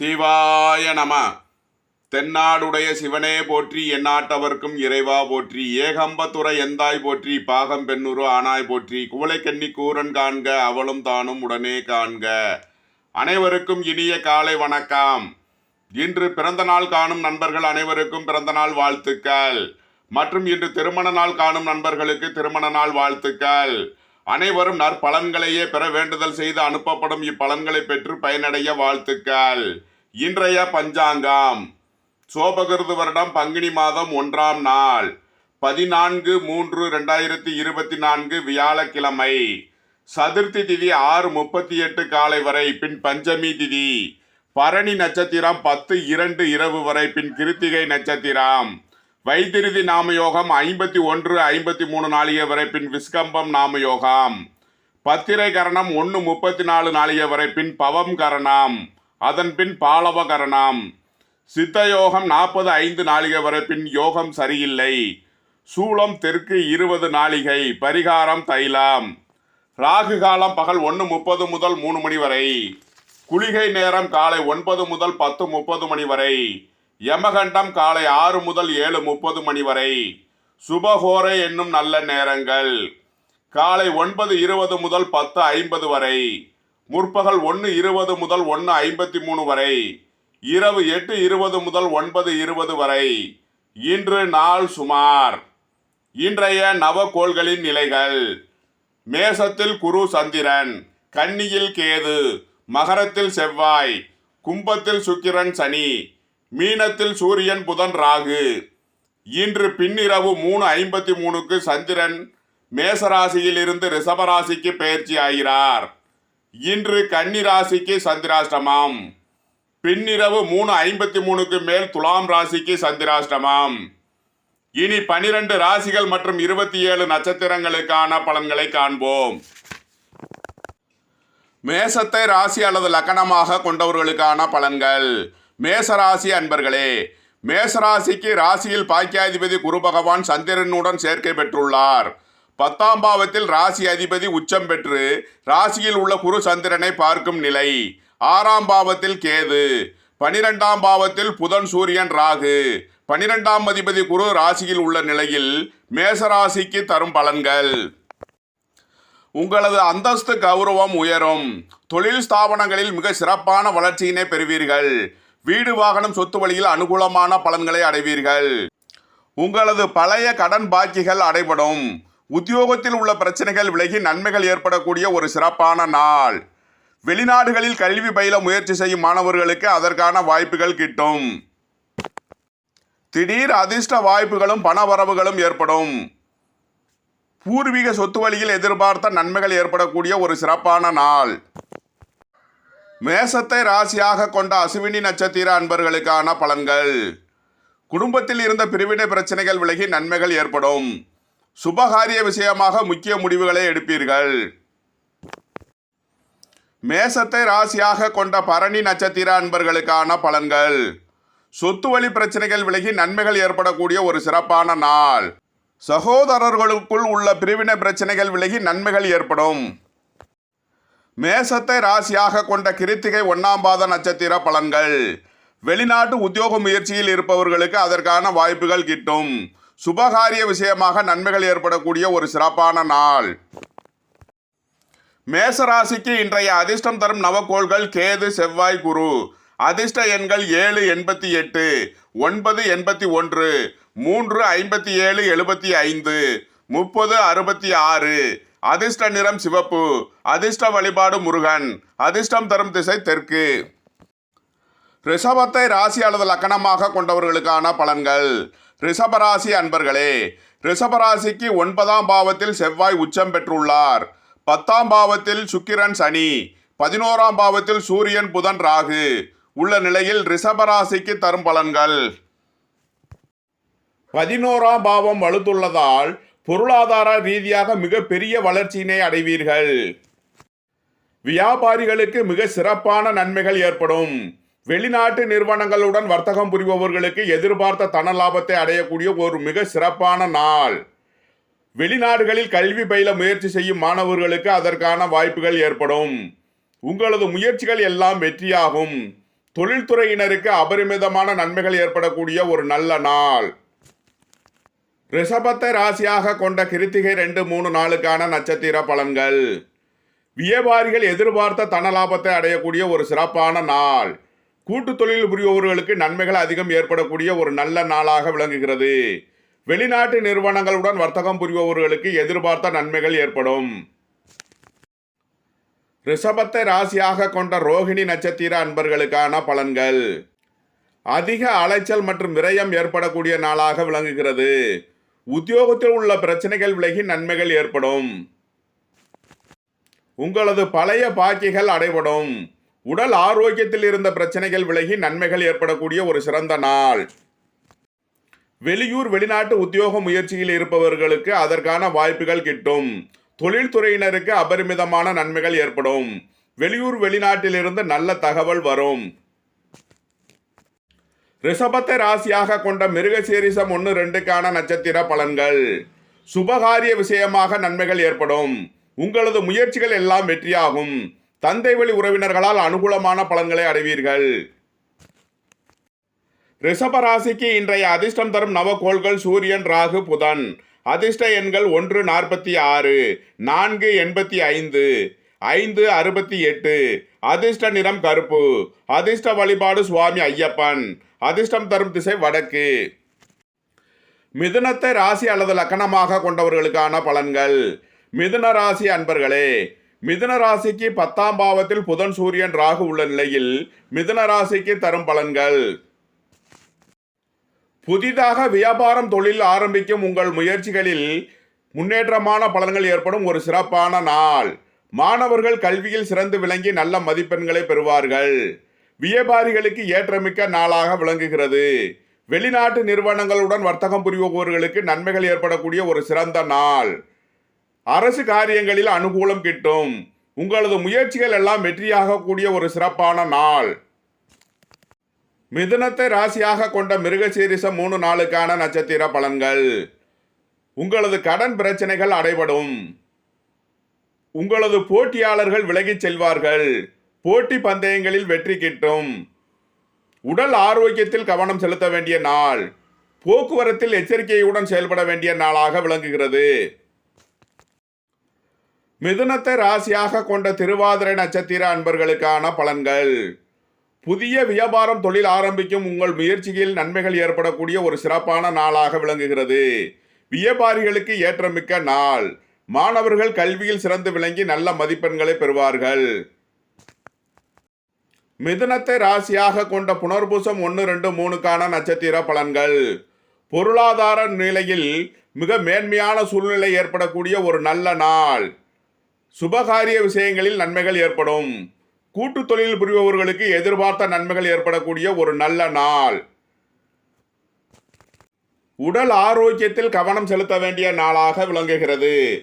சிவாய நம. தென்னாடுடைய சிவனே போற்றி எந்நாட்டவர்க்கும் இறைவா போற்றி ஏகம்பத்துறை எந்தாய் போற்றி பாகம் பெண்ணுரு ஆனாய் போற்றி குவளைக்கண்ணி கூரன் காண்க அவளும் தானும் உடனே காண்க. அனைவருக்கும் இனிய காலை வணக்கம். இன்று பிறந்த நாள் காணும் நண்பர்கள் அனைவருக்கும் பிறந்த நாள் வாழ்த்துக்கள். மற்றும் இன்று திருமண நாள் காணும் நண்பர்களுக்கு திருமண நாள் வாழ்த்துக்கள். அனைவரும் நற்பலன்களையே பெற வேண்டுதல் செய்து அனுப்பப்படும் இப்பலன்களை பெற்று பயனடைய வாழ்த்துக்கள். இன்றைய பஞ்சாங்கம். சோபகிருது வருடம் பங்குனி மாதம் ஒன்றாம் நாள். பதினான்கு மூன்று ரெண்டாயிரத்தி இருபத்தி நான்கு வியாழக்கிழமை. சதுர்த்தி திதி ஆறு முப்பத்தி எட்டு காலை வரை பின் பஞ்சமி திதி. பரணி நட்சத்திரம் பத்து இரண்டு இரவு வரை பின் கிருத்திகை நட்சத்திரம். வைத்திருதி நாமயோகம் ஐம்பத்தி ஒன்று ஐம்பத்தி மூணு நாளிகை வரை பின் விஸ்கம்பம் நாமயோகம். பத்திரை கரணம் ஒன்று முப்பத்தி நாலு நாளிகை வரை பின் பவம் கரணம். அதன்பின் பாலவகரணம். சித்த யோகம் நாற்பது ஐந்து நாளிகை வரை பின் யோகம் சரியில்லை. சூளம் தெற்கு இருபது நாளிகை பரிகாரம் தைலம். ராகு காலம் பகல் ஒன்று முப்பது முதல் மூணு மணி வரை. குளிகை நேரம் காலை ஒன்பது முதல் பத்து முப்பது மணி வரை. யமகண்டம் காலை ஆறு முதல் ஏழு முப்பது மணி வரை. சுபஹோரை என்னும் நல்ல நேரங்கள். காலை ஒன்பது இருபது முதல் பத்து ஐம்பது வரை. முற்பகல் ஒன்று இருபது முதல் ஒன்று ஐம்பத்தி மூணு வரை இரவு எட்டு இருபது முதல் ஒன்பது இருபது வரை இன்று நாள் சுமார். இன்றைய நவகோள்களின் நிலைகள். மேசத்தில் குரு சந்திரன் கன்னியில் கேது மகரத்தில் செவ்வாய் கும்பத்தில் சுக்கிரன் சனி மீனத்தில் சூரியன் புதன் ராகு. இன்று பின்னிரவு மூணு ஐம்பத்தி மூணுக்கு சந்திரன் மேசராசியிலிருந்து ரிஷபராசிக்கு பயிற்சி ஆகிறார். இன்று கன்னி ராசிக்கு சந்திராஷ்டமம். பின்னிரவு மூணு ஐம்பத்தி மூணுக்கு மேல் துலாம் ராசிக்கு சந்திராஷ்டமம். இனி பனிரெண்டு ராசிகள் மற்றும் இருபத்தி ஏழு நட்சத்திரங்களுக்கான பலன்களை காண்போம். மேசத்தை ராசி அல்லது லக்கணமாக கொண்டவர்களுக்கான பலன்கள். மேசராசி அன்பர்களே மேசராசிக்கு ராசியில் பாக்கியாதிபதி குரு பகவான் சந்திரனுடன் சேர்க்கை பெற்றுள்ளார். பத்தாம் பாவத்தில் ராசி அதிபதி உச்சம் பெற்று ராசியில் உள்ள குரு சந்திரனை பார்க்கும் நிலை. ஆறாம் பாவத்தில் கேது. பனிரெண்டாம் பாவத்தில் புதன் சூரியன் ராகு. பனிரெண்டாம் அதிபதி குரு ராசியில் உள்ள நிலையில் மேசராசிக்கு தரும் பலன்கள். உங்களது அந்தஸ்து கௌரவம் உயரும். தொழில் ஸ்தாபனங்களில் மிக சிறப்பான வளர்ச்சியினை பெறுவீர்கள். வீடு வாகனம் சொத்து வழியில் அனுகூலமான பலன்களை அடைவீர்கள். உங்களது பழைய கடன் பாக்கிகள் அடைபடும். உத்தியோகத்தில் உள்ள பிரச்சனைகள் விலகி நன்மைகள் ஏற்படக்கூடிய ஒரு சிறப்பான நாள். வெளிநாடுகளில் கல்வி பயில முயற்சி செய்யும் மாணவர்களுக்கு அதற்கான வாய்ப்புகள் கிட்டும். திடீர் அதிர்ஷ்ட வாய்ப்புகளும் பண வரவுகளும் ஏற்படும். பூர்வீக சொத்து வழியில் எதிர்பார்த்த நன்மைகள் ஏற்படக்கூடிய ஒரு சிறப்பான நாள். மேசத்தை ராசியாக கொண்ட அசுவினி நட்சத்திர அன்பர்களுக்கான பலன்கள். குடும்பத்தில் இருந்த பிரிவினை பிரச்சனைகள் விலகி நன்மைகள் ஏற்படும். சுபகாரிய விஷயமாக முக்கிய முடிவுகளை எடுப்பீர்கள். மேசத்தை ராசியாக கொண்ட பரணி நட்சத்திர அன்பர்களுக்கான பலன்கள். சொத்து வழி பிரச்சனைகள் விலகி நன்மைகள் ஏற்படக்கூடிய ஒரு சிறப்பான நாள். சகோதரர்களுக்குள் உள்ள பிரிவினை பிரச்சனைகள் விலகி நன்மைகள் ஏற்படும். மேசத்தை ராசியாக கொண்ட கிருத்திகை ஒன்னாம் பாத நட்சத்திர பலன்கள். வெளிநாட்டு உத்தியோக முயற்சியில் இருப்பவர்களுக்கு அதற்கான வாய்ப்புகள் கிட்டும். சுபகாரிய விஷயமாக நன்மைகள் ஏற்படக்கூடிய ஒரு சிறப்பான நாள். மேசராசிக்கு இன்றைய அதிர்ஷ்டம் தரும் நவக்கோள்கள் கேது செவ்வாய் குரு. அதிர்ஷ்ட எண்கள் ஏழு எண்பத்தி எட்டு ஒன்பது எண்பத்தி ஒன்று மூன்று ஐம்பத்தி ஏழு எழுபத்தி ஐந்து முப்பது அறுபத்தி ஆறு. அதிர்ஷ்ட நிறம் சிவப்பு. அதிர்ஷ்ட வழிபாடு முருகன். அதிர்ஷ்டம் தரும் திசை தெற்கு. ரிஷபத்தை ராசி அல்லது லக்கணமாக கொண்டவர்களுக்கான பலன்கள். ரிஷபராசி அன்பர்களே ரிஷபராசிக்கு ஒன்பதாம் பாவத்தில் செவ்வாய் உச்சம் பெற்றுள்ளார். பத்தாம் பாவத்தில் சுக்கிரன் சனி பதினோராம் பாவத்தில் சூரியன் புதன் ராகு. உள்ள நிலையில் ரிஷபராசிக்கு தரும் பலன்கள். பதினோராம் பாவம் வலுத்துள்ளதால் பொருளாதார ரீதியாக மிகப்பெரிய வளர்ச்சியினை அடைவீர்கள். வியாபாரிகளுக்கு மிக சிறப்பான நன்மைகள் ஏற்படும். வெளிநாட்டு நிறுவனங்களுடன் வர்த்தகம் புரிபவர்களுக்கு எதிர்பார்த்த தன லாபத்தை அடையக்கூடிய ஒரு மிக சிறப்பான நாள். வெளிநாடுகளில் கல்வி பயில முயற்சி செய்யும் மாணவர்களுக்கு அதற்கான வாய்ப்புகள் ஏற்படும். உங்களது முயற்சிகள் எல்லாம் வெற்றியாகும். தொழில்துறையினருக்கு அபரிமிதமான நன்மைகள் ஏற்படக்கூடிய ஒரு நல்ல நாள். ரிஷபத்தை ராசியாக கொண்ட கிருத்திகை ரெண்டு மூணு நாளுக்கான நட்சத்திர பலன்கள். வியாபாரிகள் எதிர்பார்த்த தன லாபத்தை அடையக்கூடிய ஒரு சிறப்பான நாள். கூட்டு தொழில் புரிபவர்களுக்கு நன்மைகள் அதிகம் ஏற்படக்கூடிய ஒரு நல்ல நாளாக விளங்குகிறது. வெளிநாட்டு நிறுவனங்களுடன் வர்த்தகம் புரிபவர்களுக்கு எதிர்பார்த்த நன்மைகள் ஏற்படும். ரிஷபத்தை ராசியாக கொண்ட ரோகிணி நட்சத்திர அன்பர்களுக்கான பலன்கள். அதிக அலைச்சல் மற்றும் விரயம் ஏற்படக்கூடிய நாளாக விளங்குகிறது. உத்தியோகத்தில் உள்ள பிரச்சனைகள் விலகி நன்மைகள் ஏற்படும். உங்களது பழைய பாக்கிகள் அடைபடும். உடல் ஆரோக்கியத்தில் இருந்த பிரச்சனைகள் விலகி நன்மைகள் ஏற்படக்கூடிய ஒரு சிறந்த நாள். வெளியூர் வெளிநாட்டு உத்தியோக முயற்சியில் இருப்பவர்களுக்கு அதற்கான வாய்ப்புகள் கிட்டும். தொழில்துறையினருக்கு அபரிமிதமான நன்மைகள் ஏற்படும். வெளியூர் வெளிநாட்டிலிருந்து நல்ல தகவல் வரும். ரிஷபத்தை ராசியாக கொண்ட மிருகசீரிசம் ஒன்று ரெண்டுக்கான நட்சத்திர பலன்கள். சுபகாரிய விஷயமாக நன்மைகள் ஏற்படும். உங்களது முயற்சிகள் எல்லாம் வெற்றியாகும். தந்தை வழி உறவினர்களால் அனுகூலமான பலன்களை அடைவீர்கள். ரிஷபராசிக்கு இன்றைய அதிர்ஷ்டம் தரும் நவகோள்கள் சூரியன் ராகு புதன். அதிர்ஷ்ட எண்கள் ஒன்று நாற்பத்தி ஆறு நான்கு எண்பத்தி ஐந்து ஐந்து அறுபத்தி எட்டு. அதிர்ஷ்ட நிறம் கருப்பு. அதிர்ஷ்ட வழிபாடு சுவாமி ஐயப்பன். அதிர்ஷ்டம் தரும் திசை வடக்கு. மிதுனத்தை ராசி அல்லது லக்கணமாக கொண்டவர்களுக்கான பலன்கள். மிதுன ராசி அன்பர்களே மிதுன ராசிக்கு பத்தாம் பாவத்தில் புதன் சூரியன் ராகு உள்ள நிலையில் மிதுன ராசிக்கு தரும் பலன்கள். புதிதாக வியாபாரம் தொழில் ஆரம்பிக்கும் உங்கள் முயற்சிகளில் முன்னேற்றமான பலன்கள் ஏற்படும் ஒரு சிறப்பான நாள். மாணவர்கள் கல்வியில் சிறந்து விளங்கி நல்ல மதிப்பெண்களை பெறுவார்கள். வியாபாரிகளுக்கு ஏற்றமிக்க நாளாக விளங்குகிறது. வெளிநாட்டு நிறுவனங்களுடன் வர்த்தகம் புரிபவர்களுக்கு நன்மைகள் ஏற்படக்கூடிய ஒரு சிறந்த நாள். அரசு காரியங்களில் அனுகூலம் கிட்டும். உங்களது முயற்சிகள் எல்லாம் வெற்றியாக கூடிய ஒரு சிறப்பான நாள். மிதுனத்தை ராசியாக கொண்ட மிருகசீரிசம் மூணு நாளுக்கான நட்சத்திர பலன்கள். உங்களது கடன் பிரச்சனைகள் அடைபடும். உங்களது போட்டியாளர்கள் விலகிச் செல்வார்கள். போட்டி பந்தயங்களில் வெற்றி கிட்டும். உடல் ஆரோக்கியத்தில் கவனம் செலுத்த வேண்டிய நாள். போக்குவரத்தில் எச்சரிக்கையுடன் செயல்பட வேண்டிய நாளாக விளங்குகிறது. மிதுனத்தை ராசியாக கொண்ட திருவாதிரை நட்சத்திர அன்பர்களுக்கான பலன்கள். புதிய வியாபாரம் தொழில் ஆரம்பிக்கும் உங்கள் முயற்சியில் நன்மைகள் ஏற்படக்கூடிய ஒரு சிறப்பான நாளாக விளங்குகிறது. வியாபாரிகளுக்கு ஏற்றமிக்க நாள். மாணவர்கள் கல்வியில் சிறந்து விளங்கி நல்ல மதிப்பெண்களை பெறுவார்கள். மிதுனத்தை ராசியாக கொண்ட புனர்பூசம் ஒன்று ரெண்டு மூணுக்கான நட்சத்திர பலன்கள். பொருளாதார நிலையில் மிக மேன்மையான சூழ்நிலை ஏற்படக்கூடிய ஒரு நல்ல நாள். சுபகாரிய விஷயங்களில் நன்மைகள் ஏற்படும். கூட்டு தொழில் புரிபவர்களுக்கு எதிர்பார்த்த நன்மைகள் ஏற்படக்கூடிய ஒரு நல்ல நாள். உடல் ஆரோக்கியத்தில் கவனம் செலுத்த வேண்டிய நாளாக விளங்குகிறது.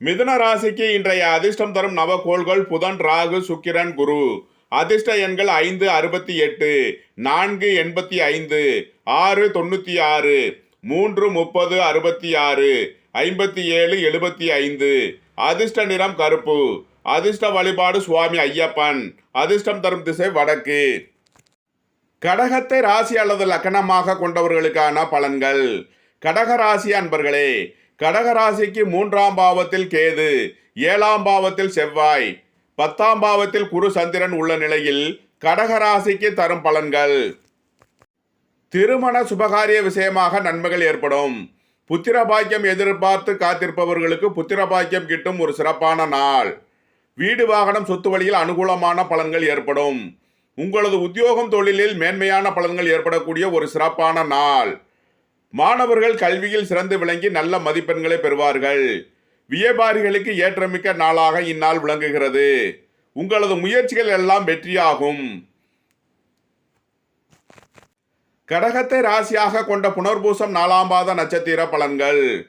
மிதுன ராசிக்கு இன்றைய அதிர்ஷ்டம் தரும் நவகோள்கள் புதன் ராகு சுக்கிரன் குரு. அதிர்ஷ்ட எண்கள் ஐந்து அறுபத்தி எட்டு நான்கு எண்பத்தி ஐந்து ஆறு தொண்ணூற்றி ஆறு மூன்று முப்பது அறுபத்தி ஆறு ஐம்பத்தி ஏழு எழுபத்தி ஐந்து. அதிர்ஷ்ட நிறம் கருப்பு. அதிர்ஷ்ட வழிபாடு சுவாமி ஐயப்பன். அதிர்ஷ்டம் தரும் திசை வடக்கு. கடகத்தை ராசி அல்லது லக்கணமாக கொண்டவர்களுக்கான பலன்கள். கடக ராசி அன்பர்களே கடக ராசிக்கு மூன்றாம் பாவத்தில் கேது ஏழாம் பாவத்தில் செவ்வாய் பத்தாம் பாவத்தில் குரு சந்திரன் உள்ள நிலையில் கடக ராசிக்கு தரும் பலன்கள். திருமண சுபகாரிய விஷயமாக நன்மைகள் ஏற்படும். புத்திர பாக்கியம் எதிர்பார்த்து காத்திருப்பவர்களுக்கு புத்திர பாக்கியம் கிட்டும் ஒரு சிறப்பான நாள். வீடு வாகனம் சொத்து வழியில் அனுகூலமான பலன்கள் ஏற்படும். உங்களது உத்தியோகம் தொழிலில் மேன்மையான பலன்கள் ஏற்படக்கூடிய ஒரு சிறப்பான நாள். மாணவர்கள் கல்வியில் சிறந்து விளங்கி நல்ல மதிப்பெண்களை பெறுவார்கள். வியாபாரிகளுக்கு ஏற்றமிக்க நாளாக இந்நாள் விளங்குகிறது. உங்களது முயற்சிகள் எல்லாம் வெற்றியாகும். கடகத்தை ராசியாக கொண்ட புனர்பூசம் நாலாம் பாத நட்சத்திர பலன்கள்.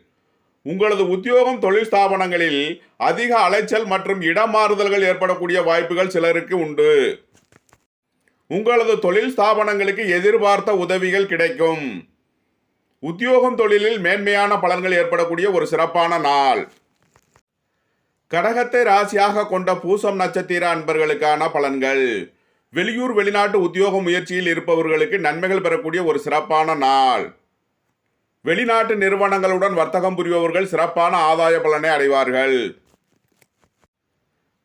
உங்களது உத்தியோகம் தொழில் ஸ்தாபனங்களில் அதிக அலைச்சல் மற்றும் இடமாறுதல்கள் ஏற்படக்கூடிய வாய்ப்புகள் சிலருக்கு உண்டு. உங்களது தொழில் ஸ்தாபனங்களுக்கு எதிர்பார்த்த உதவிகள் கிடைக்கும். உத்தியோகம் தொழிலில் மேன்மையான பலன்கள் ஏற்படக்கூடிய ஒரு சிறப்பான நாள். கடகத்தை ராசியாக கொண்ட பூசம் நட்சத்திர அன்பர்களுக்கான பலன்கள். வெளியூர் வெளிநாட்டு உத்தியோக முயற்சியில் இருப்பவர்களுக்கு நன்மைகள் பெறக்கூடிய ஒரு சிறப்பான நாள். வெளிநாட்டு நிறுவனங்களுடன் வர்த்தகம் புரிபவர்கள் சிறப்பான ஆதாய பலனை அடைவார்கள்.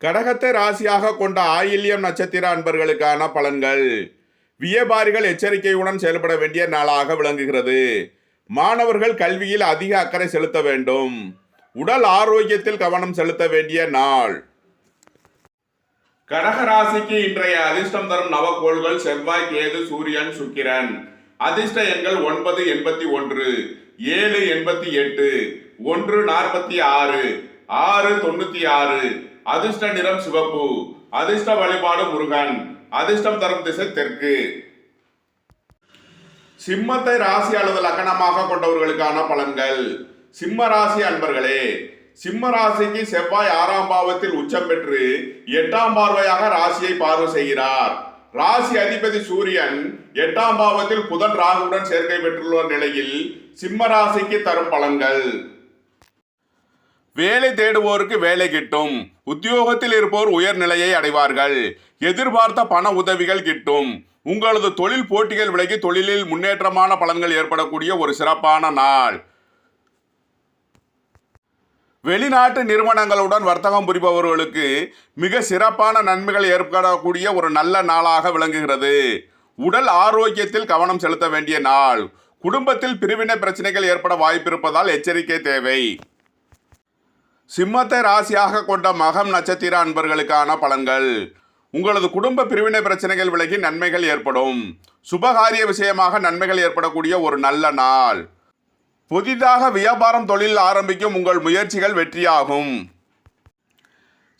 கடகத்தை ராசியாக கொண்ட ஆயில்யம் நட்சத்திர அன்பர்களுக்கான பலன்கள். வியாபாரிகள் எச்சரிக்கையுடன் செயல்பட வேண்டிய நாளாக விளங்குகிறது. மாணவர்கள் கல்வியில் அதிக அக்கறை செலுத்த வேண்டும். உடல் ஆரோக்கியத்தில் கவனம் செலுத்த வேண்டிய நாள். கடகராசிக்கு இன்றைய அதிர்ஷ்டம் தரும் நவக்கோள்கள் செவ்வாய் கேது சூரியன் சுக்கிரன். அதிர்ஷ்ட எண்கள் ஒன்பது எண்பத்தி ஒன்று ஏழு எண்பத்தி எட்டு ஒன்று நாற்பத்தி ஆறு ஆறு தொண்ணூத்தி ஆறு. அதிர்ஷ்ட நிறம் சிவப்பு. அதிர்ஷ்ட வழிபாடு முருகன். அதிர்ஷ்டம் தரும் திசை தெற்கு. சிம்மத்தை ராசி அல்லது லக்கணமாக கொண்டவர்களுக்கான பலன்கள். சிம்ம ராசி அன்பர்களே சிம்ம ராசிக்கு செவ்வாய் ஆறாம் பாவத்தில் உச்சம் பெற்று எட்டாம் பார்வையாக ராசியை பார்வை செய்கிறார். ராசி அதிபதி சூரியன் எட்டாம் பாவத்தில் புதன் ராகுடன் சேர்க்கை பெற்றுள்ள நிலையில் சிம்ம ராசிக்கு தரும் பலன்கள். வேலை தேடுவோருக்கு வேலை கிட்டும். உத்தியோகத்தில் இருப்போர் உயர்நிலையை அடைவார்கள். எதிர்பார்த்த பண உதவிகள் கிட்டும். உங்களது தொழில் போட்டிகள் விலகி தொழிலில் முன்னேற்றமான பலன்கள் ஏற்படக்கூடிய ஒரு சிறப்பான நாள். வெளிநாட்டு நிறுவனங்களுடன் வர்த்தகம் புரிபவர்களுக்கு மிக சிறப்பான நன்மைகள் ஏற்படக்கூடிய ஒரு நல்ல நாளாக விளங்குகிறது. உடல் ஆரோக்கியத்தில் கவனம் செலுத்த வேண்டிய நாள். குடும்பத்தில் பிரிவினை பிரச்சனைகள் ஏற்பட வாய்ப்பிருப்பதால் எச்சரிக்கை தேவை. சிம்மத்தை ராசியாக கொண்ட மகம் நட்சத்திர அன்பர்களுக்கான பலன்கள். உங்களது குடும்ப பிரிவினை பிரச்சனைகள் விலகி நன்மைகள் ஏற்படும். சுபகாரிய விஷயமாக நன்மைகள் ஏற்படக்கூடிய ஒரு நல்ல நாள். புதிதாக வியாபாரம் தொழில் ஆரம்பிக்கும் உங்கள் முயற்சிகள் வெற்றியாகும்.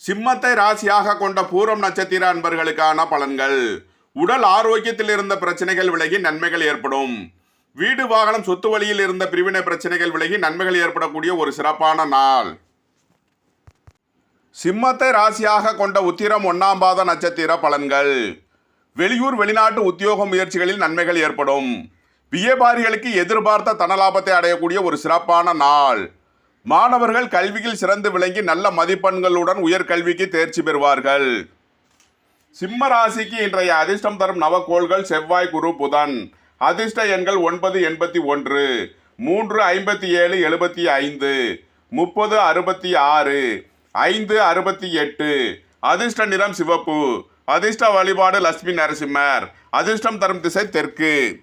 சிம்மத்தை ராசியாக கொண்ட பூரம் நட்சத்திர அன்பர்களுக்கான பலன்கள். உடல் ஆரோக்கியத்தில் இருந்த பிரச்சனைகள் விலகி நன்மைகள் ஏற்படும். வீடு வாகனம் சொத்து வழியில் இருந்த பிரிவினை பிரச்சனைகள் விலகி நன்மைகள் ஏற்படக்கூடிய ஒரு சிறப்பான நாள். சிம்மத்தை ராசியாக கொண்ட உத்திரம் ஒன்னாம் பாத நட்சத்திர பலன்கள். வெளியூர் வெளிநாட்டு உத்தியோக முயற்சிகளில் நன்மைகள் ஏற்படும். வியாபாரிகளுக்கு எதிர்பார்த்த தனலாபத்தை அடையக்கூடிய ஒரு சிறப்பான நாள். மாணவர்கள் கல்வியில் சிறந்து விளங்கி நல்ல மதிப்பெண்களுடன் உயர்கல்விக்கு தேர்ச்சி பெறுவார்கள். சிம்ம ராசிக்கு இன்றைய அதிர்ஷ்டம் தரும் நவக்கோள்கள் செவ்வாய் குரு புதன். அதிர்ஷ்ட எண்கள் ஒன்பது எண்பத்தி ஒன்று. மூன்று ஐம்பத்தி ஏழு எழுபத்தி ஐந்து. முப்பது அறுபத்தி ஆறு. ஐந்து அறுபத்தி எட்டு. அதிர்ஷ்ட நிறம் சிவப்பு. அதிர்ஷ்ட வழிபாடு லட்சுமி நரசிம்மர். அதிர்ஷ்டம் தரும் திசை தெற்கு.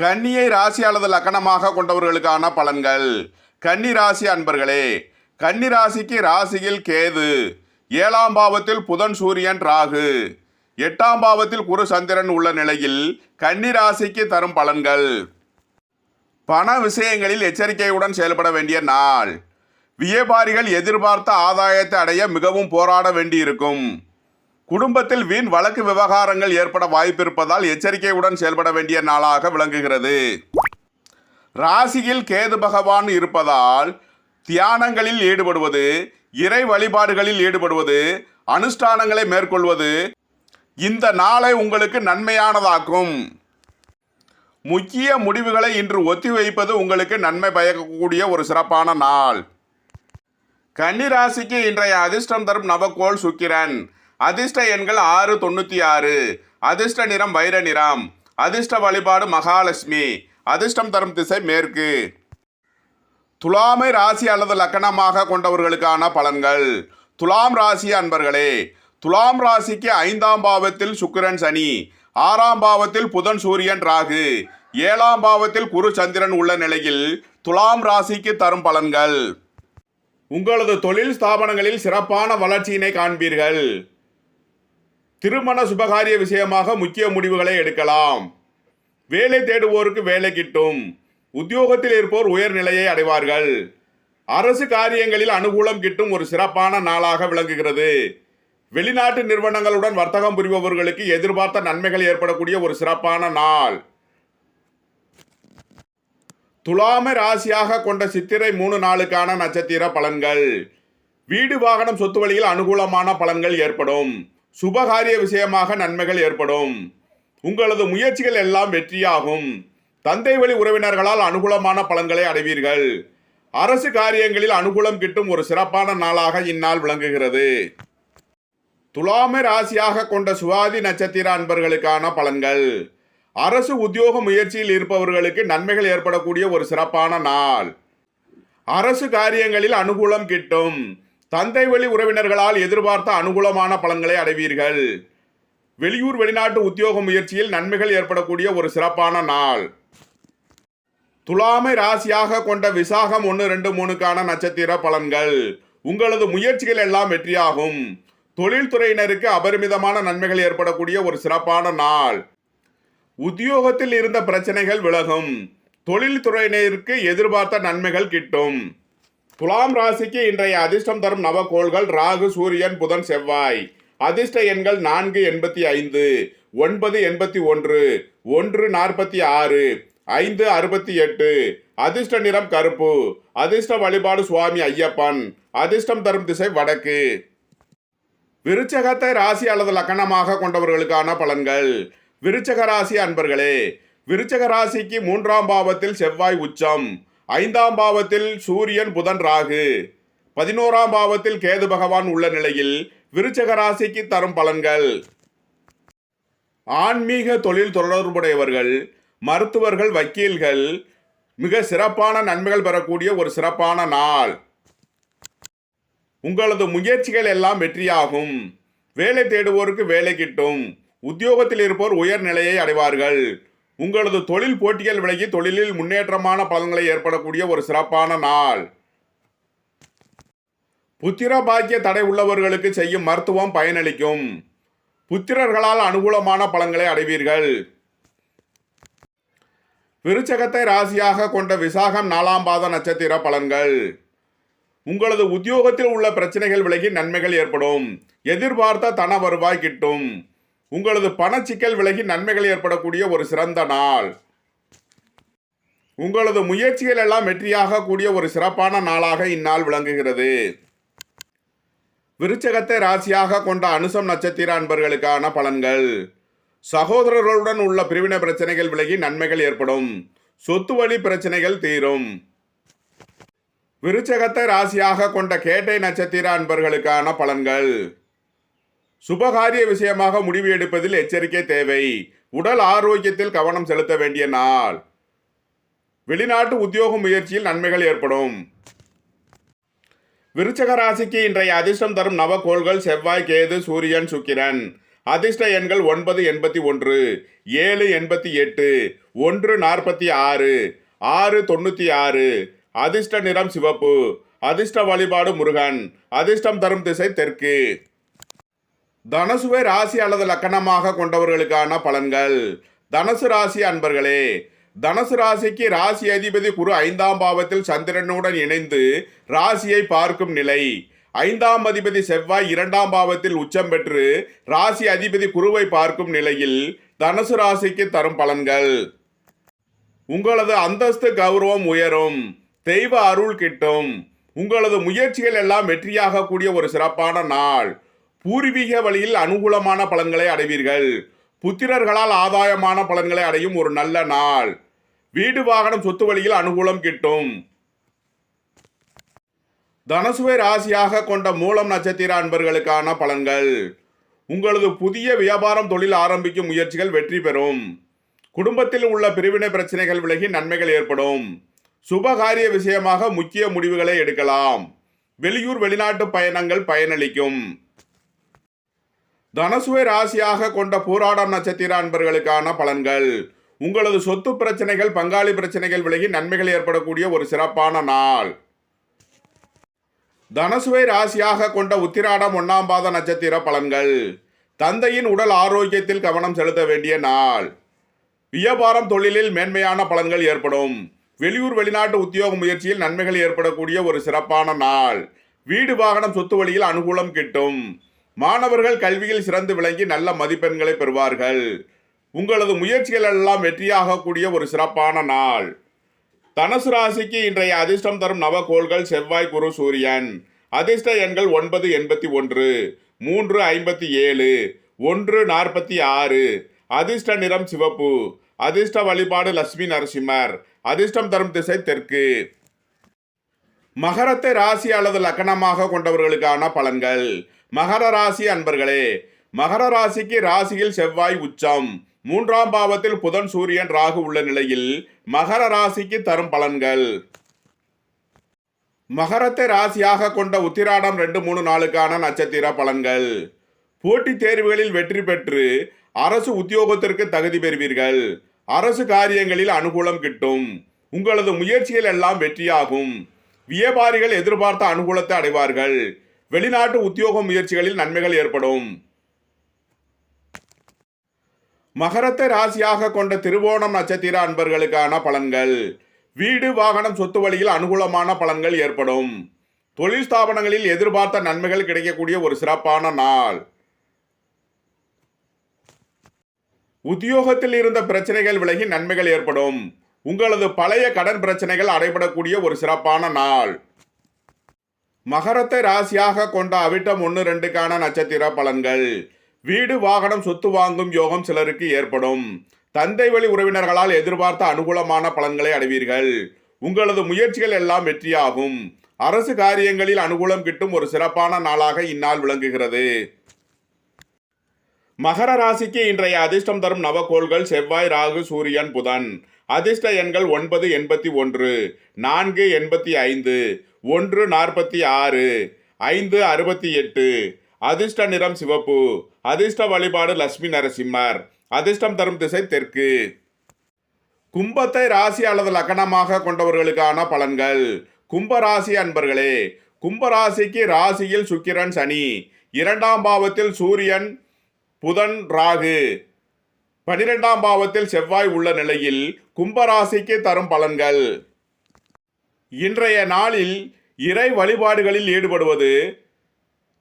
கன்னியை ராசி அல்லது லக்கணமாக கொண்டவர்களுக்கான பலன்கள். கன்னி ராசி அன்பர்களே கன்னி ராசிக்கு ராசியில் கேது. ஏழாம் பாவத்தில் புதன் சூரியன் ராகு. எட்டாம் பாவத்தில் குரு சந்திரன் உள்ள நிலையில் கன்னி ராசிக்கு தரும் பலன்கள். பண விஷயங்களில் எச்சரிக்கையுடன் செயல்பட வேண்டிய நாள். வியாபாரிகள் எதிர்பார்த்த ஆதாயத்தை அடைய மிகவும் போராட வேண்டியிருக்கும். குடும்பத்தில் வீண் வழக்கு விவகாரங்கள் ஏற்பட வாய்ப்பிருப்பதால் எச்சரிக்கையுடன் செயல்பட வேண்டிய நாளாக விளங்குகிறது. ராசியில் கேது பகவான் இருப்பதால் தியானங்களில் ஈடுபடுவது இறை வழிபாடுகளில் ஈடுபடுவது அனுஷ்டானங்களை மேற்கொள்வது இந்த நாளை உங்களுக்கு நன்மையானதாக்கும். முக்கிய முடிவுகளை இன்று ஒத்திவைப்பது உங்களுக்கு நன்மை பயக்கக்கூடிய ஒரு சிறப்பான நாள். கன்னி ராசிக்கு இன்றைய அதிர்ஷ்டம் தரும் நவக்கோள் சுக்கிரன். அதிர்ஷ்ட எண்கள் ஆறு தொண்ணூற்றி ஆறு அதிர்ஷ்ட நிறம் வைர நிறம். அதிர்ஷ்ட வழிபாடு மகாலட்சுமி. அதிர்ஷ்டம் தரும் திசை மேற்கு. துலாமை ராசி அல்லது லக்கணமாக கொண்டவர்களுக்கான பலன்கள். துலாம் ராசி அன்பர்களே துலாம் ராசிக்கு ஐந்தாம் பாவத்தில் சுக்கிரன் சனி ஆறாம் பாவத்தில் புதன் சூரியன் ராகு ஏழாம் பாவத்தில் குரு சந்திரன் உள்ள நிலையில் துலாம் ராசிக்கு தரும் பலன்கள். உங்களது தொழில் ஸ்தாபனங்களில் சிறப்பான வளர்ச்சியினை காண்பீர்கள். திருமண சுபகாரிய விஷயமாக முக்கிய முடிவுகளை எடுக்கலாம். வேலை தேடுவோருக்கு வேலை கிட்டும். உத்தியோகத்தில் இருப்போர் உயர்நிலையை அடைவார்கள். அரசு காரியங்களில் அனுகூலம் கிட்டும் ஒரு சிறப்பான நாளாக விளங்குகிறது. வெளிநாட்டு நிறுவனங்களுடன் வர்த்தகம் புரிபவர்களுக்கு எதிர்பார்த்த நன்மைகள் ஏற்படக்கூடிய ஒரு சிறப்பான நாள். துலாம ராசியாக கொண்ட சித்திரை மூணு நாளுக்கான நட்சத்திர பலன்கள். வீடு வாகனம் சொத்து வழியில் அனுகூலமான பலன்கள் ஏற்படும். சுபகாரிய விஷயமாக நன்மைகள் ஏற்படும். உங்களது முயற்சிகள் எல்லாம் வெற்றியாகும். தந்தை வழி உறவினர்களால் அனுகூலமான பலன்களை அடைவீர்கள். அரசு காரியங்களில் அனுகூலம் கிட்டும் ஒரு சிறப்பான நாளாக இந்நாள் விளங்குகிறது. துலாமை ராசியாக கொண்ட சுவாதி நட்சத்திர அன்பர்களுக்கான பலன்கள். அரசு உத்தியோக முயற்சியில் இருப்பவர்களுக்கு நன்மைகள் ஏற்படக்கூடிய ஒரு சிறப்பான நாள். அரசு காரியங்களில் அனுகூலம் கிட்டும். தந்தை வழி உறவினர்களால் எதிர்பார்த்த அனுகூலமான பலன்களை அடைவீர்கள். வெளியூர் வெளிநாட்டு உத்தியோக முயற்சியில் நன்மைகள் ஏற்படக்கூடிய ஒரு சிறப்பான நாள். துலாமை ராசியாக கொண்ட விசாகம் ஒன்று ரெண்டு மூணுக்கான நட்சத்திர பலன்கள். உங்களது முயற்சிகள் எல்லாம் வெற்றியாகும். தொழில்துறையினருக்கு அபரிமிதமான நன்மைகள் ஏற்படக்கூடிய ஒரு சிறப்பான நாள். உத்தியோகத்தில் இருந்த பிரச்சனைகள் விலகும். தொழில்துறையினருக்கு எதிர்பார்த்த நன்மைகள் கிட்டும். துலாம் ராசிக்கு இன்றைய அதிர்ஷ்டம் தரும் நவகோள்கள் ராகு சூரியன் புதன் செவ்வாய். அதிர்ஷ்ட எண்கள் நான்கு எண்பத்தி ஐந்து ஒன்பது எண்பத்தி ஒன்று ஒன்று நாற்பத்தி ஆறு ஐந்து அறுபத்தி எட்டு. அதிர்ஷ்ட நிறம் கருப்பு. அதிர்ஷ்ட வழிபாடு சுவாமி ஐயப்பன். அதிர்ஷ்டம் தரும் திசை வடக்கு. விருச்சகத்தை ராசி அல்லது லக்கணமாக கொண்டவர்களுக்கான பலன்கள். விருச்சக ராசி அன்பர்களே விருச்சக ராசிக்கு மூன்றாம் பாவத்தில் செவ்வாய் உச்சம். ஐந்தாம் பாவத்தில் சூரியன் புதன் ராகு. பதினோராம் பாவத்தில் கேது பகவான் உள்ள நிலையில் விருச்சக ராசிக்கு தரும் பலன்கள். ஆன்மீக தொழில் தொடர்புடையவர்கள் மருத்துவர்கள் வக்கீல்கள் மிக சிறப்பான நன்மைகள் பெறக்கூடிய ஒரு சிறப்பான நாள். உங்களது முயற்சிகள் எல்லாம் வெற்றியாகும். வேலை தேடுவோருக்கு வேலை கிட்டும். உத்தியோகத்தில் இருப்போர் உயர்நிலையை அடைவார்கள். உங்களது தொழில் போட்டிகள் விலகி தொழிலில் முன்னேற்றமான பலன்களை ஏற்படக்கூடிய ஒரு சிறப்பான நாள். புத்திர பாக்கிய தடை உள்ளவர்களுக்கு செய்யும் மருத்துவம் பயனளிக்கும். புத்திரர்களால் அனுகூலமான பலன்களை அடைவீர்கள். விருச்சகத்தை ராசியாக கொண்ட விசாகம் நாலாம் பாத நட்சத்திர பலன்கள். உங்களது உத்தியோகத்தில் உள்ள பிரச்சனைகள் விலகி நன்மைகள் ஏற்படும். எதிர்பார்த்த தன வருவாய் கிட்டும். உங்களது பணச்சிக்கல் விலகி நன்மைகள் ஏற்படக்கூடிய ஒரு சிறந்த நாள். உங்களது முயற்சிகள் எல்லாம் வெற்றியாக கூடிய ஒரு சிறப்பான நாளாக இந்நாள் விளங்குகிறது. விருச்சகத்தை ராசியாக கொண்ட அனுசம் நட்சத்திர அன்பர்களுக்கான பலன்கள். சகோதரர்களுடன் உள்ள பிரிவினை பிரச்சனைகள் விலகி நன்மைகள் ஏற்படும். சொத்து வழி பிரச்சனைகள் தீரும். விருச்சகத்தை ராசியாக கொண்ட கேட்டை நட்சத்திர அன்பர்களுக்கான பலன்கள். சுபகாரிய விஷயமாக முடிவு எடுப்பதில் எச்சரிக்கை தேவை. உடல் ஆரோக்கியத்தில் கவனம் செலுத்த வேண்டிய நாள். வெளிநாட்டு உத்தியோக முயற்சியில் நன்மைகள் ஏற்படும். விருச்சக ராசிக்கு இன்றைய அதிர்ஷ்டம் தரும் நவகோள்கள் செவ்வாய் கேது சூரியன் சுக்கிரன். அதிர்ஷ்ட எண்கள் ஒன்பது எண்பத்தி ஒன்று ஏழு எண்பத்தி எட்டு ஒன்று நாற்பத்தி ஆறு ஆறு தொண்ணூற்றி ஆறு. அதிர்ஷ்ட நிறம் சிவப்பு. அதிர்ஷ்ட வழிபாடு முருகன். அதிர்ஷ்டம் தரும் திசை தெற்கு. தனுசுவை ராசி அல்லது லக்கணமாக கொண்டவர்களுக்கான பலன்கள். தனுசு ராசி அன்பர்களே தனுசு ராசிக்கு ராசி அதிபதி குரு ஐந்தாம் பாவத்தில் சந்திரனுடன் இணைந்து ராசியை பார்க்கும் நிலை. ஐந்தாம் அதிபதி செவ்வாய் இரண்டாம் பாவத்தில் உச்சம் பெற்று ராசி அதிபதி குருவை பார்க்கும் நிலையில் தனுசு ராசிக்கு தரும் பலன்கள். உங்களது அந்தஸ்து கௌரவம் உயரும் தெய்வ அருள் கிட்டும். உங்களது முயற்சிகள் எல்லாம் வெற்றியாகக்கூடிய ஒரு சிறப்பான நாள். பூர்வீக வழியில் அனுகூலமான பலன்களை அடைவீர்கள். புத்திரர்களால் ஆதாயமான பலன்களை அடையும் ஒரு நல்ல நாள். வீடு வாகனம் சொத்து வழியில் அனுகூலம் கிட்டும். தனசுவை ராசியாக கொண்ட மூலம் நட்சத்திர அன்பர்களுக்கான பலன்கள். உங்களது புதிய வியாபாரம் தொழில் ஆரம்பிக்கும் முயற்சிகள் வெற்றி பெறும். குடும்பத்தில் உள்ள பிரிவினை பிரச்சனைகள் விலகி நன்மைகள் ஏற்படும். சுபகாரிய விஷயமாக முக்கிய முடிவுகளை எடுக்கலாம். வெளியூர் வெளிநாட்டு பயணங்கள் பயனளிக்கும். தனசுவை ராசியாக கொண்ட போராடம் நட்சத்திர அன்பர்களுக்கான பலன்கள். உங்களது சொத்து பிரச்சனைகள் பங்காளி பிரச்சனைகள் விலகி நன்மைகள் ஏற்படக்கூடிய ஒரு சிறப்பான நாள். தனசுவை ராசியாக கொண்ட உத்திராடம் ஒன்றாம் பாத நட்சத்திர பலன்கள். தந்தையின் உடல் ஆரோக்கியத்தில் கவனம் செலுத்த வேண்டிய நாள். வியாபாரம் தொழிலில் மேன்மையான பலன்கள் ஏற்படும். வெளியூர் வெளிநாட்டு உத்தியோக முயற்சியில் நன்மைகள் ஏற்படக்கூடிய ஒரு சிறப்பான நாள். வீடு வாகனம் சொத்து வழியில் அனுகூலம் கிட்டும். மாணவர்கள் கல்வியில் சிறந்து விளங்கி நல்ல மதிப்பெண்களை பெறுவார்கள். உங்களது முயற்சிகள் எல்லாம் வெற்றியாகக்கூடிய ஒரு சிறப்பான நாள். தனுசு ராசிக்கு இன்றைய அதிர்ஷ்டம் தரும் நவகோள்கள் செவ்வாய் குரு சூரியன். அதிர்ஷ்ட எண்கள் ஒன்பது எண்பத்தி ஒன்று மூன்று ஐம்பத்தி ஏழு ஒன்று நாற்பத்தி ஆறு. அதிர்ஷ்ட நிறம் சிவப்பு. அதிர்ஷ்ட வழிபாடு லட்சுமி நரசிம்மர். அதிர்ஷ்டம் தரும் திசை தெற்கு. மகரத்தை ராசி அல்லது லக்கணமாக கொண்டவர்களுக்கான பலன்கள். மகர ராசி அன்பர்களே மகர ராசிக்கு ராசியில் செவ்வாய் உச்சம். மூன்றாம் பாவத்தில் புதன் சூரியன் ராகு உள்ள நிலையில் மகர ராசிக்கு தரும் பலன்கள். மகரத்தை ராசியாக கொண்ட உத்திராடம் ரெண்டு மூணு நாளுக்கான நட்சத்திர பலன்கள். போட்டித் தேர்வுகளில் வெற்றி பெற்று அரசு உத்தியோகத்திற்கு தகுதி பெறுவீர்கள். அரசு காரியங்களில் அனுகூலம் கிட்டும். உங்களது முயற்சிகள் எல்லாம் வெற்றியாகும். வியாபாரிகள் எதிர்பார்த்த அனுகூலத்தை அடைவார்கள். வெளிநாட்டு உத்தியோக முயற்சிகளில் நன்மைகள் ஏற்படும். மகரத்தை ராசியாக கொண்ட திருவோணம் நட்சத்திர அன்பர்களுக்கான பலன்கள். வீடு வாகனம் சொத்து வழியில் அனுகூலமான பலன்கள் ஏற்படும். தொழில் ஸ்தாபனங்களில் எதிர்பார்த்த நன்மைகள் கிடைக்கக்கூடிய ஒரு சிறப்பான நாள். உத்தியோகத்தில் இருந்த பிரச்சனைகள் விலகி நன்மைகள் ஏற்படும். உங்களது பழைய கடன் பிரச்சனைகள் அடைபடக்கூடிய ஒரு சிறப்பான நாள். மகரத்தை ராசியாக கொண்ட அவிட்டம் ஒன்று ரெண்டுக்கான நட்சத்திர பலன்கள். வீடு வாகனம் சொத்து வாங்கும் யோகம் சிலருக்கு ஏற்படும். தந்தை வழி உறவினர்களால் எதிர்பார்த்த அனுகூலமான பலன்களை அடைவீர்கள். உங்களது முயற்சிகள் எல்லாம் வெற்றியாகும். அரசு காரியங்களில் அனுகூலம் கிட்டும் ஒரு சிறப்பான நாளாக இந்நாள் விளங்குகிறது. மகர ராசிக்கு இன்றைய அதிர்ஷ்டம் தரும் நவகோள்கள் செவ்வாய் ராகு சூரியன் புதன். அதிர்ஷ்ட எண்கள் ஒன்பது எண்பத்தி ஒன்று நான்கு எண்பத்தி ஐந்து. ஒன்று நாற்பத்தி ஆறு ஐந்து அறுபத்தி எட்டு. அதிர்ஷ்ட நிறம் சிவப்பு. அதிர்ஷ்ட வழிபாடு லட்சுமி நரசிம்மர். அதிர்ஷ்டம் தரும் திசை தெற்கு. கும்பத்தை ராசி அல்லது லக்கணமாக கொண்டவர்களுக்கான பலன்கள். கும்பராசி அன்பர்களே கும்பராசிக்கு ராசியில் சுக்கிரன் சனி. இரண்டாம் பாவத்தில் சூரியன் புதன் ராகு. பனிரெண்டாம் பாவத்தில் செவ்வாய் உள்ள நிலையில் கும்பராசிக்கு தரும் பலன்கள். இன்றைய நாளில் இறை வழிபாடுகளில் ஈடுபடுவது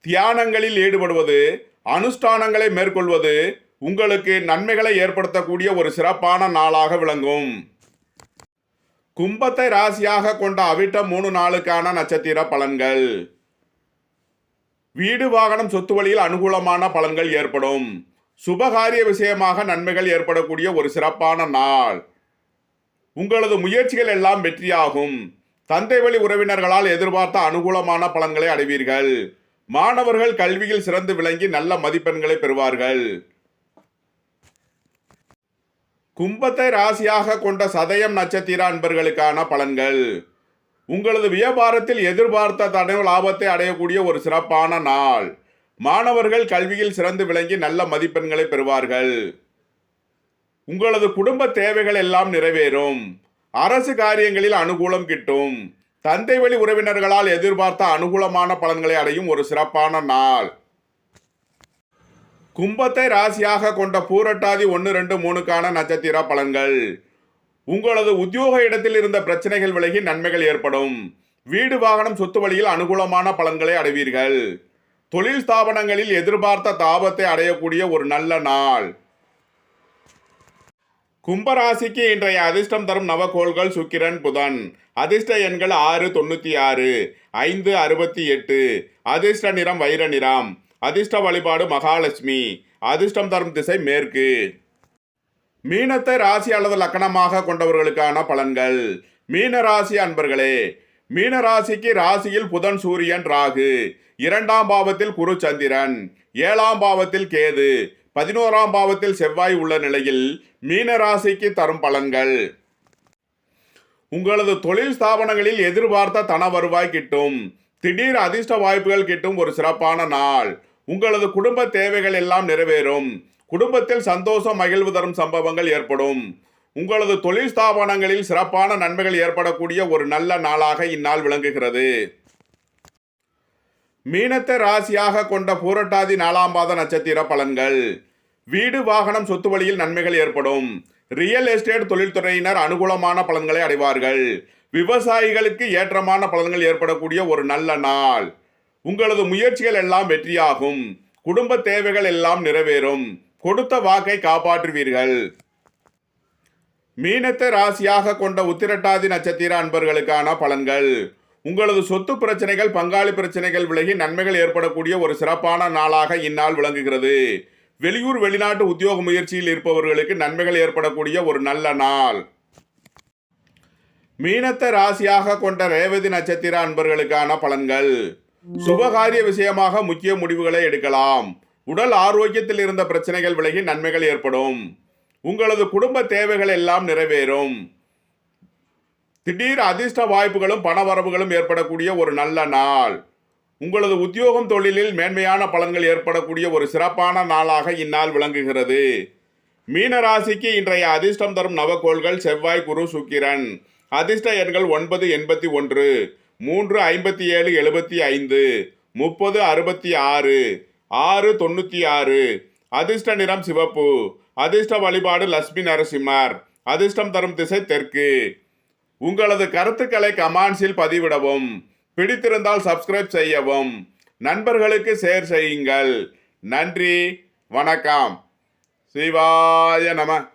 தியானங்களில் ஈடுபடுவது அனுஷ்டானங்களை மேற்கொள்வது உங்களுக்கு நன்மைகளை ஏற்படுத்தக்கூடிய ஒரு சிறப்பான நாளாக விளங்கும். கும்பத்தை ராசியாக கொண்ட அவிட்டம் மூணு நாளுக்கான நட்சத்திர பலன்கள். வீடு வாகனம் சொத்து வழியில் அனுகூலமான பலன்கள் ஏற்படும். சுபகாரிய விஷயமாக நன்மைகள் ஏற்படக்கூடிய ஒரு சிறப்பான நாள். உங்களது முயற்சிகள் எல்லாம் வெற்றியாகும். தந்தை வழி உறவினர்களால் எதிர்பார்த்த அனுகூலமான பலன்களை அடைவீர்கள். மாணவர்கள் கல்வியில் சிறந்து விளங்கி நல்ல மதிப்பெண்களை பெறுவார்கள். கும்பத்தை ராசியாக கொண்ட சதயம் நட்சத்திர அன்பர்களுக்கான பலன்கள். உங்களது வியாபாரத்தில் எதிர்பார்த்த தடை லாபத்தை அடையக்கூடிய ஒரு சிறப்பான நாள். மாணவர்கள் கல்வியில் சிறந்து விளங்கி நல்ல மதிப்பெண்களை பெறுவார்கள். உங்களது குடும்ப தேவைகள் எல்லாம் நிறைவேறும். அரசு காரியங்களில் அனுகூலம் கிட்டும். தந்தை வழி உறவினர்களால் எதிர்பார்த்த அனுகூலமான பலன்களை அடையும் ஒரு சிறப்பான நாள். கும்பத்தை ராசியாக கொண்ட பூரட்டாதி ஒன்று ரெண்டு மூணுக்கான நட்சத்திர பலன்கள். உங்களது உத்தியோக இடத்தில் இருந்த பிரச்சனைகள் விலகி நன்மைகள் ஏற்படும். வீடு வாகனம் சொத்து வழியில் அனுகூலமான பலன்களை அடைவீர்கள். தொழில் ஸ்தாபனங்களில் எதிர்பார்த்த தாபத்தை அடையக்கூடிய ஒரு நல்ல நாள். கும்பராசிக்கு இன்றைய அதிர்ஷ்டம் தரும் நவகோள்கள் சுக்கிரன் புதன். அதிர்ஷ்ட எண்கள் ஆறு தொண்ணூற்றி ஆறு ஐந்து அறுபத்தி எட்டு அதிர்ஷ்ட நிறம் வைர நிறம். அதிர்ஷ்ட வழிபாடு மகாலட்சுமி. அதிர்ஷ்டம் தரும் திசை மேற்கு. மீனத்தை ராசி அல்லது லக்கணமாக கொண்டவர்களுக்கான பலன்கள். மீன ராசி அன்பர்களே மீன ராசிக்கு ராசியில் புதன் சூரியன் ராகு. இரண்டாம் பாவத்தில் குரு சந்திரன். ஏழாம் பாவத்தில் கேது. பதினோராம் பாவத்தில் செவ்வாய் உள்ள நிலையில் மீன ராசிக்கு தரும் பலன்கள். உங்களது தொழில் ஸ்தாபனங்களில் எதிர்பார்த்த தன வருவாய் கிட்டும் திடீர் அதிர்ஷ்ட வாய்ப்புகள் கிட்டும் ஒரு சிறப்பான நாள். உங்களது குடும்ப தேவைகள் எல்லாம் நிறைவேறும். குடும்பத்தில் சந்தோஷம் மகிழ்வு தரும் சம்பவங்கள் ஏற்படும். உங்களது தொழில் ஸ்தாபனங்களில் சிறப்பான நன்மைகள் ஏற்படக்கூடிய ஒரு நல்ல நாளாக இந்நாள் விளங்குகிறது. மீனத்தை ராசியாக கொண்ட பூரட்டாதி நாலாம் பாத நட்சத்திர பலன்கள். வீடு வாகனம் சொத்து வழியில் நன்மைகள் ஏற்படும். ரியல் எஸ்டேட் தொழில்துறையினர் அனுகூலமான பலன்களை அடைவார்கள். விவசாயிகளுக்கு ஏற்றமான பலன்கள் ஏற்படக்கூடிய ஒரு நல்ல நாள். உங்களது முயற்சிகள் எல்லாம் வெற்றியாகும். குடும்ப தேவைகள் எல்லாம் நிறைவேறும். கொடுத்த வாக்கை காப்பாற்றுவீர்கள். மீனத்தை ராசியாக கொண்ட உத்திரட்டாதி நட்சத்திர அன்பர்களுக்கான பலன்கள். உங்களது சொத்து பிரச்சனைகள் பங்காளி பிரச்சனைகள் விலகி நன்மைகள் ஏற்படக்கூடிய ஒரு சிறப்பான நாளாக இந்நாள் விளங்குகிறது. வெளியூர் வெளிநாட்டு உத்தியோக முயற்சியில் இருப்பவர்களுக்கு நன்மைகள் ஏற்படக்கூடிய ஒரு நல்ல நாள். மீனத்தை ராசியாக கொண்ட ரேவதி நட்சத்திர அன்பர்களுக்கான பலன்கள். சுபகாரிய விஷயமாக முக்கிய முடிவுகளை எடுக்கலாம். உடல் ஆரோக்கியத்தில் இருந்த பிரச்சனைகள் விலகி நன்மைகள் ஏற்படும். உங்களது குடும்ப தேவைகள் எல்லாம் நிறைவேறும். திடீர் அதிர்ஷ்ட வாய்ப்புகளும் பண வரவுகளும் ஏற்படக்கூடிய ஒரு நல்ல நாள். உங்களது உத்தியோகம் தொழிலில் மேன்மையான பலன்கள் ஏற்படக்கூடிய ஒரு சிறப்பான நாளாக இந்நாள் விளங்குகிறது. மீன ராசிக்கு இன்றைய அதிர்ஷ்டம் தரும் நவக்கோள்கள் செவ்வாய் குரு சுக்கிரன். அதிர்ஷ்ட எண்கள் ஒன்பது எண்பத்தி ஒன்று மூன்று ஐம்பத்தி ஏழு எழுபத்தி ஐந்து முப்பது அறுபத்தி ஆறு ஆறு தொண்ணூற்றி ஆறு. அதிர்ஷ்ட நிறம் சிவப்பு. அதிர்ஷ்ட வழிபாடு லட்சுமி நரசிம்மர். அதிர்ஷ்டம் தரும் திசை தெற்கு. உங்களது கருத்துக்களை கமான்ஸில் பதிவிடவும். பிடித்திருந்தால் சப்ஸ்கிரைப் செய்யவும். நண்பர்களுக்கு ஷேர் செய்யுங்கள். நன்றி. வணக்கம். சிவாய நம.